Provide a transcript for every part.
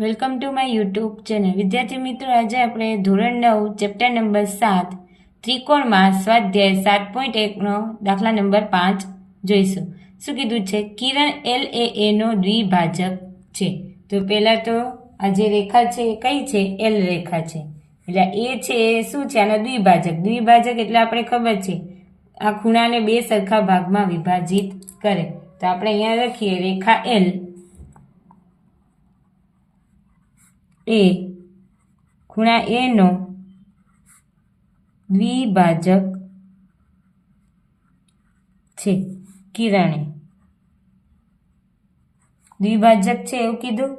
Welcome to my YouTube channel વિદ્યાર્થી મિત્રો, આજે આપણે ધોરણ નવ ચેપ્ટર નંબર સાત, ત્રિકોણમાં સ્વાધ્યાય સાત પોઈન્ટ એકનો દાખલા નંબર પાંચ જોઈશું. શું કીધું છે? કિરણ એલ એ એનો દ્વિભાજક છે. તો પહેલાં તો આ જે રેખા છે એ કઈ છે? એલ રેખા છે. એટલે એ છે એ શું છે? આનો દ્વિભાજક. દ્વિભાજક એટલે આપણે ખબર છે, આ ખૂણાને બે સરખા ભાગમાં વિભાજિત કરે. તો આપણે અહીંયા લખીએ રેખા એલ એ ખૂણા એનો દ્વિભાજક છે, કિરણે. દ્વિભાજક છે એવું કીધું?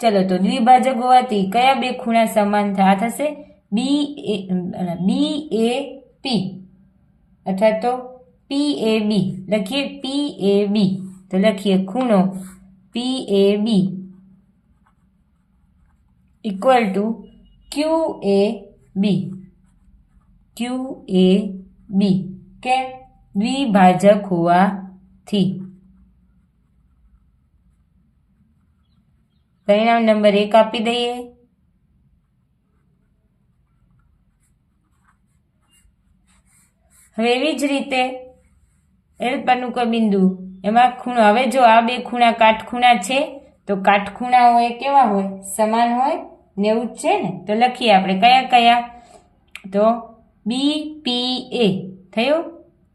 ચલો તો દ્વિભાજક હોવાથી કયા બે ખૂણા સમાન થા, થશે? બી એ બી એ પી અથવા તો પી એ બી લખીએ પી એ બી તો લખીએ ખૂણો P A B equal to Q A B Q A B કે દ્વિભાજક હોવાથી. પરિણામ નંબર એક આપી દઈએ. હવે એવી જ રીતે એલ પરનું બિંદુ એમાં ખૂણો, હવે જો આ બે ખૂણા કાટખૂણા છે, તો કાટખૂણા હોય, કેવા હોય? સમાન હોય? ને એવું જ છે ને? તો લખીએ આપણે કયા કયા? તો બી પી એ. થયો?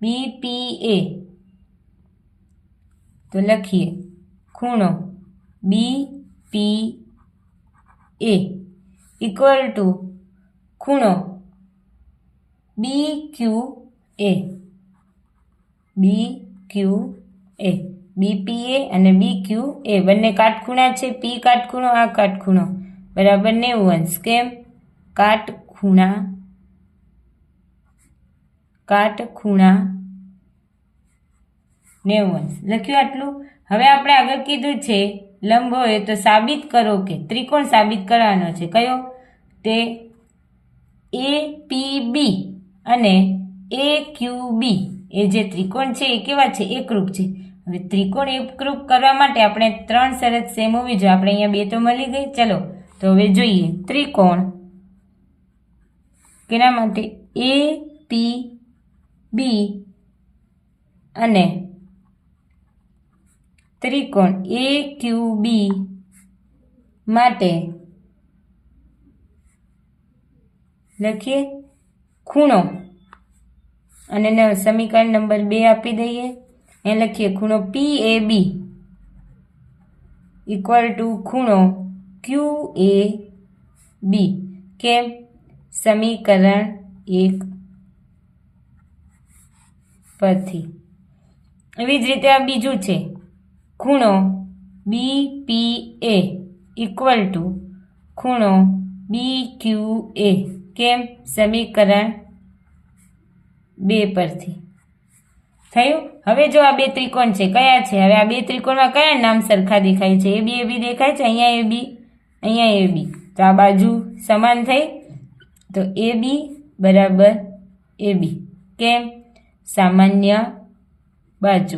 બી પી એ. તો લખીએ. ખૂણો બી પી એ ઇક્વલ ટુ ખૂણો બી Q A. B Q A. બી પી એ અને બી ક્યુ એ. બંને કાટખૂણા છે. પી કાટખૂણો, આ કાટખૂણો. બરાબર નેવું અંશ કેમ કાટખૂણા કાટખૂણા નેવું અંશ લખ્યું આટલું? હવે આપણે આગળ કીધું છે લંબ હોય તો સાબિત કરો કે ત્રિકોણ સાબિત કરવાનો છે. કયો? તે એ પી બી અને એ ક્યુ બી. એ જે ત્રિકોણ છે એ કેવા છે? એકરૂપ છે. હવે ત્રિકોણ એકરૂપ કરવા માટે આપણે ત્રણ શરત સેમ હોવી જોઈએ. આપણે અહીંયા બે તો મળી ગઈ. ચલો. તો હવે જોઈએ. ત્રિકોણ. કેના માટે? એ પી બી અને ત્રિકોણ. એ ક્યુ બી માટે લખીએ ખૂણો. અને સમીકરણ નંબર બે આપી દઈએ. એ લખીએ ખૂણો P A B equal to ખૂણો ક્યુ એ બી કેમ સમીકરણ એક પરથી. એવી જ રીતે આ બીજું છે. ખૂણો બી પી એ ઇક્વલ ટુ ખૂણો બી ક્યુ એ કેમ સમીકરણ બે પરથી. થયું? હવે જો આ બે ત્રિકોણ છે, કયા છે? હવે આ બે ત્રિકોણમાં કયા નામ સરખા દેખાય છે? એ બી એ બી દેખાય છે? અહીંયા એ બી. અહીંયા એ બી. તો આ બાજુ સમાન થઈ. તો એ બી બરાબર એ બી. કેમ? સામાન્ય બાજુ.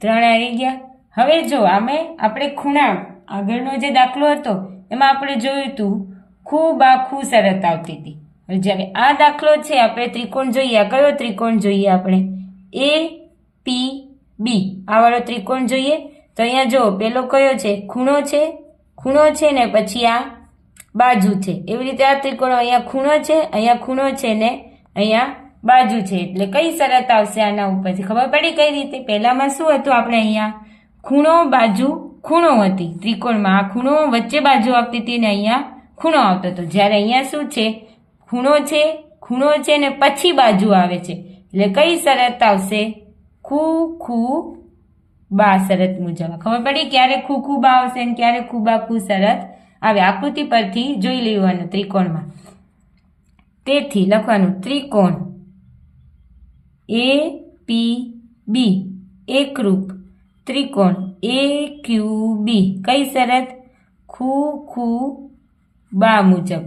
ત્રણ આવી ગયા. હવે જો આમે આપણે ખૂણા આગળનો જે દાખલો હતો, એમાં આપણે જોયું હતું ખૂબ આખું શરત આવતી હતી. જ્યારે આ દાખલો છે, આપણે ત્રિકોણ જોઈએ. કયો ત્રિકોણ જોઈએ આપણે? એ, પી, બી. આ વાળો ત્રિકોણ જોઈએ. તો અહીંયા જો, પેલો કયો છે? ખૂણો છે? ખૂણો છે ને પછી આ બાજુ છે. એવી રીતે આ ત્રિકોણ અહીંયા ખૂણો છે, અહીંયા ખૂણો છે ને અહીંયા બાજુ છે. એટલે કઈ શરત આવશે આના ઉપરથી? ખબર પડી કઈ રીતે? પહેલામાં શું હતું? આપણે અહીંયા ખૂણો, બાજુ, ખૂણો હતી. ત્રિકોણમાં આ ખૂણો વચ્ચે બાજુ આવતી હતી ને અહીંયા ખૂણો આવતો હતો. જ્યારે અહીંયા શું છે? ખૂણો છે ખૂણો છે ને પછી બાજુ આવે છે. એટલે કઈ શરત આવશે? ખૂ ખૂ બા શરત મુજબ. ખબર પડી? ક્યારે ખૂ બા આવશે ને ક્યારે ખૂબા ખૂ શરત? આવે આકૃતિ પરથી જોઈ લેવાનું ત્રિકોણમાં. તેથી લખવાનું ત્રિકોણ એ પી બી એકરૂપ. ત્રિકોણ એ ક્યુ બી કઈ શરત? ખૂ ખૂ બા મુજબ.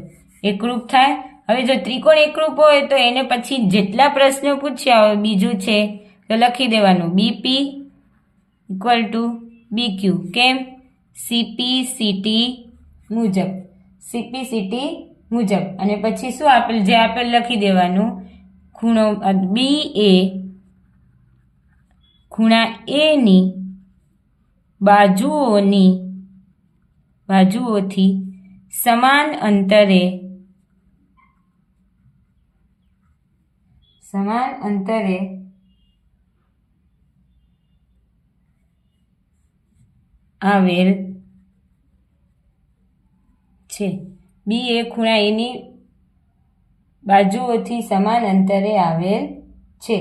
એકરૂપ થાય. હવે જો ત્રિકોણ એકરૂપ હોય તો એને પછી જેટલા પ્રશ્નો પૂછ્યા હોય, બીજું છે, તો લખી દેવાનું BP equal to B Q કેમ? સીપીસીટી મુજબ. સીપીસીટી મુજબ. અને પછી શું આપેલ જે આપેલ લખી દેવાનું? ખૂણો બી એ ખૂણા એની બાજુઓની બાજુઓથી સમાન અંતરે સમાન અંતરે આવેલ છે. બી એ ખૂણા એની બાજુઓથી સમાન અંતરે આવેલ છે.